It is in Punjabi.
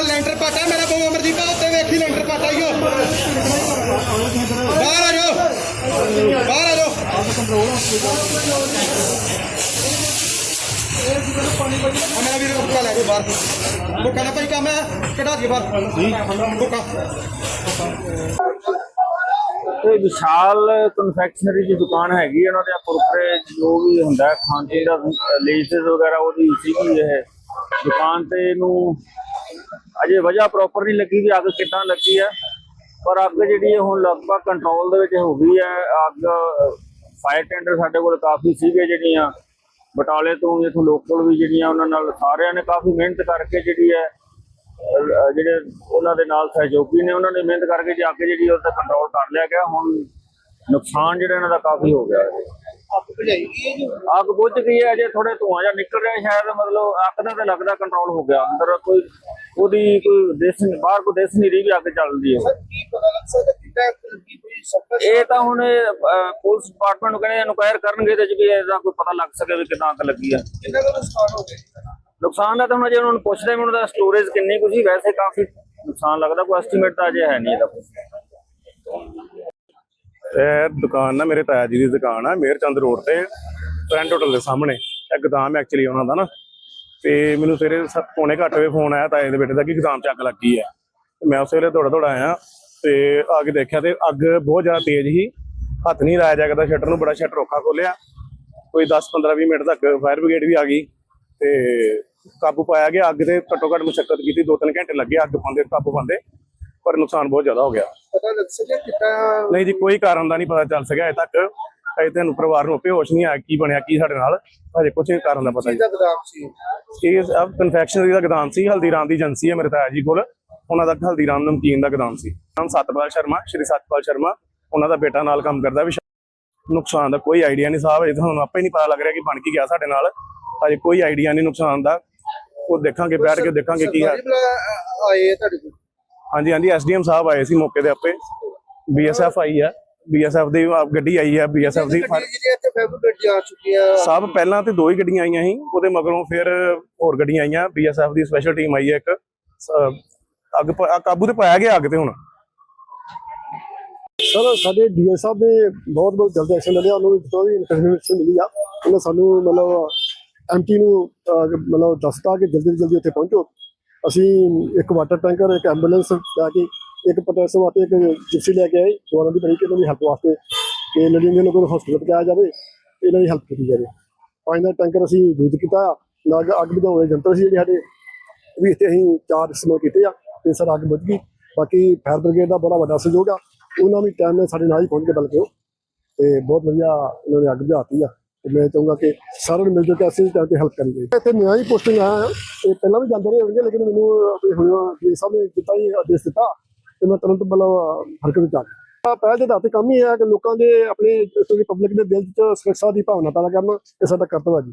ਲੈਂਟਰ ਪਾਟਾ ਮੇਰਾ ਬਹੁ ਅਮਰਜੀਤ ਆ ਉੱਤੇ ਵੇਖੀ ਲੈਂਟਰ ਪਾਟਾ ਈਓ ਬਾਹਰ ਆ ਜਾਓ, ਬਾਹਰ ਆ ਜਾਓ। ਮੇਰਾ ਵੀਰ ਬੁੱਕਾ ਲੈ ਕੇ ਬਾਹਰ। ਬੁੱਕਾ ਨਾ ਭਾਈ, ਕੰਮ ਹੈ। ਕਢਾ ਦੀ ਬਾਹਰ। ਬੁੱਕਾ ਤੇ ਵਿਸ਼ਾਲ ਕਨਫੈਕਸ਼ਨਰੀ ਦੀ ਦੁਕਾਨ ਹੈਗੀ ਉਹਨਾਂ ਦੇ ਕੁਰਕਰੇ ਜੋ ਵੀ ਹੁੰਦਾ ਹੈ, ਖਾਣ ਪੀਣ ਦਾ ਲੇਸਸ ਵਗੈਰਾ ਉਹਦੀ ਸੀਗੀ ਇਹ ਦੁਕਾਨ ਤੇ ਇਹਨੂੰ ਅਜੇ ਵਜ੍ਹਾ ਪ੍ਰੋਪਰ ਨਹੀਂ ਲੱਗੀ ਵੀ ਅੱਗ ਕਿੱਦਾਂ ਲੱਗੀ ਹੈ ਪਰ ਅੱਗ ਜਿਹੜੀ ਹੈ ਹੁਣ ਲਗਭਗ ਕੰਟਰੋਲ ਦੇ ਵਿੱਚ ਹੋ ਗਈ ਹੈ। ਅੱਗ ਫਾਇਰ ਟੈਂਡਰ ਸਾਡੇ ਕੋਲ ਕਾਫੀ ਸੀਗੇ ਜਿਹੜੀਆਂ ਬਟਾਲੇ ਤੋਂ ਇਥੋਂ ਲੋਕਲ ਵੀ ਜਿਹੜੀਆਂ ਉਹਨਾਂ ਨਾਲ ਸਾਰਿਆਂ ਨੇ ਕਾਫੀ ਮਿਹਨਤ ਕਰਕੇ ਜਿਹੜੀ ਹੈ ਜਿਹੜੇ ਉਹਨਾਂ ਦੇ ਨਾਲ ਸਹਿਯੋਗੀ ਨੇ ਉਹਨਾਂ ਨੇ ਮਿਹਨਤ ਕਰਕੇ ਜੇ ਅੱਗ ਜਿਹੜੀ ਉਹ ਤੇ ਕੰਟਰੋਲ ਕਰ ਲਿਆ ਗਿਆ। ਹੁਣ ਨੁਕਸਾਨ ਜਿਹੜਾ ਇਹਨਾਂ ਦਾ ਕਾਫੀ ਹੋ ਗਿਆ। ਹੈ ਅੱਗ ਜੀ ਬੁੱਝ ਗਈ ਹੈ ਜੇ ਥੋੜੇ ਧੂਆਂ ਜਿਹਾ ਨਿਕਲ ਰਿਹਾ ਸ਼ਾਇਦ ਮਤਲਬ ਅੱਗ ਦਾ ਤਾਂ ਲੱਗਦਾ ਕੰਟਰੋਲ ਹੋ ਗਿਆ। ਅੰਦਰ ਕੋਈ ਉਹਦੀ ਕੋਈ ਦਿਸ ਬਾਹਰ ਕੋਈ ਦਿਸ ਨਹੀਂ ਰਹੀ ਵੀ ਅੱਗ ਚੱਲਦੀ ਹੈ। ਕੀ ਇਹ ਤਾਂ ਹੁਣ ਪੁਲਿਸ ਡਿਪਾਰਟਮੈਂਟ ਨੂੰ ਕਹਿੰਦੇ ਇਨਕੁਆਇਰ ਕਰਨਗੇ ਤੇ ਵੀ ਇਹਦਾ ਕੋਈ ਪਤਾ ਲੱਗ ਸਕੇ ਵੀ ਕਿੱਦਾਂ ਅੱਗ ਲੱਗੀ ਹੈ। ਕਿੰਨਾ ਕੁ ਨੁਕਸਾਨ ਹੋ ਗਿਆ ਨੁਕਸਾਨ ਦਾ ਤਾਂ ਹੁਣ ਜੇ ਉਹਨਾਂ ਨੂੰ ਪੁੱਛਦੇ ਵੀ ਉਹਨਾਂ ਦਾ ਸਟੋਰੇਜ ਕਿੰਨੀ ਕੁ ਸੀ, ਵੈਸੇ ਕਾਫੀ ਨੁਕਸਾਨ ਲੱਗਦਾ, ਕੋਈ ਐਸਟੀਮੇਟ ਤਾਂ ਅਜੇ ਹੈ ਨਹੀਂ ਇਹਦਾ। ਇਹ ਦੁਕਾਨ ਨਾ ਮੇਰੇ ਤਾਇਆ ਜੀ ਦੀ ਦੁਕਾਨ ਆ ਮੇਰ ਚੰਦ ਰੋਡ ਤੇ ਫਰੈਂਡ ਹੋਟਲ ਦੇ ਸਾਹਮਣੇ। ਇਹ ਗੋਦਾਮ ਐਕਚੁਅਲੀ ਉਹਨਾਂ ਦਾ ਨਾ। ਤੇ ਮੈਨੂੰ ਸਵੇਰੇ ਸੱਤ ਪੌਣੇ ਘੱਟ ਵਜੇ ਫੋਨ ਆਇਆ ਤਾਏ ਦੇ ਬੇਟੇ ਦਾ ਕਿ ਗੋਦਾਮ ਚ ਅੱਗ ਲੱਗੀ ਹੈ ਮੈਂ ਉਸ ਵੇਲੇ ਥੋੜਾ ਥੋੜਾ ਆਇਆ, ਤੇ ਆ ਕੇ ਦੇਖਿਆ ਤੇ ਅੱਗ ਬਹੁਤ ਜ਼ਿਆਦਾ ਤੇਜ਼ ਸੀ। ਹੱਥ ਨਹੀਂ ਲਾਇਆ ਜਾ ਸਕਦਾ ਸ਼ਟਰ ਨੂੰ ਬੜਾ ਸ਼ਟਰ ਔਖਾ ਖੋਲਿਆ ਕੋਈ 10 15 20 ਮਿੰਟ ਤੱਕ ਫਾਇਰ ਬ੍ਰਿਗੇਡ ਵੀ ਆ ਗਈ। ਤੇ ਕਾਬੂ ਪਾਇਆ ਗਿਆ ਅੱਗ ਤੇ ਘੱਟੋ ਘੱਟ ਮੁਸ਼ਕਲ ਕੀਤੀ 2-3 ਘੰਟੇ ਲੱਗੇ ਅੱਗ ਪਾਉਂਦੇ ਕਾਬੂ ਪਾਉਂਦੇ ਪਰ ਨੁਕਸਾਨ ਬਹੁਤ ਜ਼ਿਆਦਾ ਹੋ ਗਿਆ। ਪਤਾ ਲੱਗ ਸਕਿਆ ਕਿੱਦਾਂ ਨਹੀਂ ਜੀ ਕੋਈ ਕਾਰਨ ਦਾ ਨਹੀਂ ਪਤਾ ਚੱਲ ਸਕਿਆ ਅਜੇ ਤੱਕ। ਅਜੇ ਤੁਹਾਨੂੰ ਪਰਿਵਾਰ ਨੂੰ ਆਪੇ ਹੋਸ਼ ਨਹੀਂ ਆਇਆ ਕੀ ਬਣਿਆ ਕੀ ਸਾਡੇ ਨਾਲ ਅਜੇ ਕੁਝ ਕਾਰਨ ਦਾ ਪਤਾ ਕਿਹਦਾ ਗਦਾਮ ਸੀ? ਜੀ ਇਹ ਸਭ ਕਨਫੈਕਸ਼ਨਰੀ ਦਾ ਗਦਾਮ ਸੀ ਹਲਦੀਰਾਮ ਦੀ ਏਜੰਸੀ ਹੈ ਮੇਰੇ ਤਾਇਆ ਜੀ ਕੋਲ। ਉਹਨਾਂ ਦਾ ਹਲਦੀਰਾਮ ਨਮਕੀਨ ਦਾ ਗਦਾਮ ਸੀ। ਨਾਮ ਸਤਪਾਲ ਸ਼ਰਮਾ ਸ਼੍ਰੀ ਸਤਪਾਲ ਸ਼ਰਮਾ। ਉਹਨਾਂ ਦਾ ਬੇਟਾ ਨਾਲ ਕੰਮ ਕਰਦਾ ਵੀ ਨੁਕਸਾਨ ਦਾ ਕੋਈ ਆਈਡੀਆ ਨਹੀਂ ਸਾਹਿਬ ਇਹ ਤੁਹਾਨੂੰ ਆਪੇ ਨਹੀਂ ਪਤਾ ਲੱਗ ਰਿਹਾ ਕਿ ਬਣ ਕੀ ਗਿਆ ਸਾਡੇ ਨਾਲ। ਅਜੇ ਕੋਈ ਆਈਡੀਆ ਨਹੀਂ ਨੁਕਸਾਨ ਦਾ। ਉਹ ਦੇਖਾਂਗੇ ਬੈਠ ਕੇ ਦੇਖਾਂਗੇ ਕੀ ਹੈ। ਆਏ ਆ ਤੁਹਾਡੇ ਕੋਲ? ਹਾਂਜੀ ਹਾਂਜੀ ਐਸਡੀਐਮ ਸਾਹਿਬ ਆਏ ਸੀ ਮੌਕੇ ਤੇ ਆਪੇ। ਬੀਐਸਐਫ ਆਈ ਹੈ ਬੀਐਸਐਫ ਦੀ ਗੱਡੀ ਆਈ ਹੈ ਬੀਐਸਐਫ ਦੀ ਸਭ ਪਹਿਲਾਂ ਤੇ ਦੋ ਹੀ ਗੱਡੀਆਂ ਆਈਆਂ ਸੀ ਉਹਦੇ ਮਗਰੋਂ ਫਿਰ ਹੋਰ ਗੱਡੀਆਂ ਆਈਆਂ। ਬੀਐਸਐਫ ਦੀ ਸਪੈਸ਼ਲ ਟੀਮ ਆਈ ਹੈ ਇੱਕ। ਅੱਗ ਆ ਕਾਬੂ ਤੇ ਪਾਇਆ ਗਿਆ ਅੱਗ ਤੇ ਹੁਣ। ਸਰ ਸਾਡੇ ਡੀਏ ਸਾਹਿਬ ਨੇ ਬਹੁਤ ਬਹੁਤ ਜਲਦੀ ਐਕਸ਼ਨ ਲਿਆ। ਉਹਨੂੰ ਜਦੋਂ ਵੀ ਇਨਫੋਰਮੇਸ਼ਨ ਮਿਲੀ ਆ। ਉਹਨੇ ਸਾਨੂੰ ਮਤਲਬ ਐਮਟੀ ਨੂੰ ਮਤਲਬ ਦੱਸਤਾ ਕਿ ਜਲਦੀ ਤੋਂ ਜਲਦੀ ਉੱਥੇ ਪਹੁੰਚੋ। ਅਸੀਂ ਇੱਕ ਵਾਟਰ ਟੈਂਕਰ, ਇੱਕ ਐਂਬੂਲੈਂਸ ਲੈ ਕੇ, ਇੱਕ ਪਟੈਸੋ ਵਾਸਤੇ, ਇੱਕ ਜਿਪਸੀ ਲੈ ਕੇ ਆਏ, ਜਵਾਨਾਂ ਦੀ ਬਣੀ ਕਿ ਇਹਨਾਂ ਦੀ ਹੈਲਪ ਵਾਸਤੇ ਕਿ ਲੜੀ ਦੇ ਲੋਕਾਂ ਨੂੰ ਹਸਪਤਾਲ ਪਹੁੰਚਾਇਆ ਜਾਵੇ ਇਹਨਾਂ ਦੀ ਹੈਲਪ ਕੀਤੀ ਜਾਵੇ। ਪਾਣੀ ਦਾ ਟੈਂਕਰ ਅਸੀਂ ਯੂਜ਼ ਕੀਤਾ, ਨਾਲ ਅੱਗ ਬੁਝਾਉਣ ਵਾਲੇ ਯੰਤਰ ਸੀ ਜਿਹੜੇ ਸਾਡੇ, ਉਹ ਵੀ ਇੱਥੇ ਅਸੀਂ ਚਾਰ ਇਸਤੇਮਾਲ ਕੀਤੇ ਆ, ਤੇ ਸਰ ਅੱਗ ਬੁਝ ਗਈ। ਬਾਕੀ ਫਾਇਰ ਬ੍ਰਿਗੇਡ ਦਾ ਬੜਾ ਵੱਡਾ ਸਹਿਯੋਗ ਆ, ਉਹਨਾਂ ਵੀ ਟਾਈਮ ਨਾਲ ਸਾਡੇ ਨਾਲ ਹੀ ਪਹੁੰਚ ਕੇ ਬਲਕਿ ਉਹ ਤੇ ਬਹੁਤ ਵਧੀਆ ਉਹਨਾਂ ਨੇ ਅੱਗ ਬੁਝਾਤੀ ਆ। ਤੇ ਮੈਂ ਚਾਹੂੰਗਾ ਕਿ ਸਾਰਿਆਂ ਨੂੰ ਮਿਲ ਜੁਲ ਕੇ ਅਸੀਂ ਟਾਈਮ ਤੇ ਹੈਲਪ ਕਰੀਏ। ਇੱਥੇ ਮੈਂ ਹੀ ਪੋਸਟਿੰਗ ਆਇਆ ਹਾਂ ਤੇ ਪਹਿਲਾਂ ਵੀ ਜਾਂਦੇ ਰਹੇ ਹੋਣਗੇ, ਲੇਕਿਨ ਮੈਨੂੰ ਆਪਣੇ ਹੁਣ ਜੀ ਸਾਹਿਬ ਨੇ ਦਿੱਤਾ ਹੀ ਆਦੇਸ਼ ਦਿੱਤਾ ਤੇ ਮੈਂ ਤੁਰੰਤ ਮਤਲਬ ਹਰਕਤ ਵਿੱਚ ਆ ਗਿਆ ਪਹਿਲ ਦੇ ਦਾਤੇ ਕੰਮ ਹੀ ਹੈ ਕਿ ਲੋਕਾਂ ਦੇ ਆਪਣੇ ਪਬਲਿਕ ਦੇ ਦਿਲ 'ਚ ਸੁਰੱਖਿਆ ਦੀ ਭਾਵਨਾ ਪੈਦਾ ਕਰਨਾ, ਇਹ ਸਾਡਾ ਕਰਤੱਵ ਹੈ ਜੀ।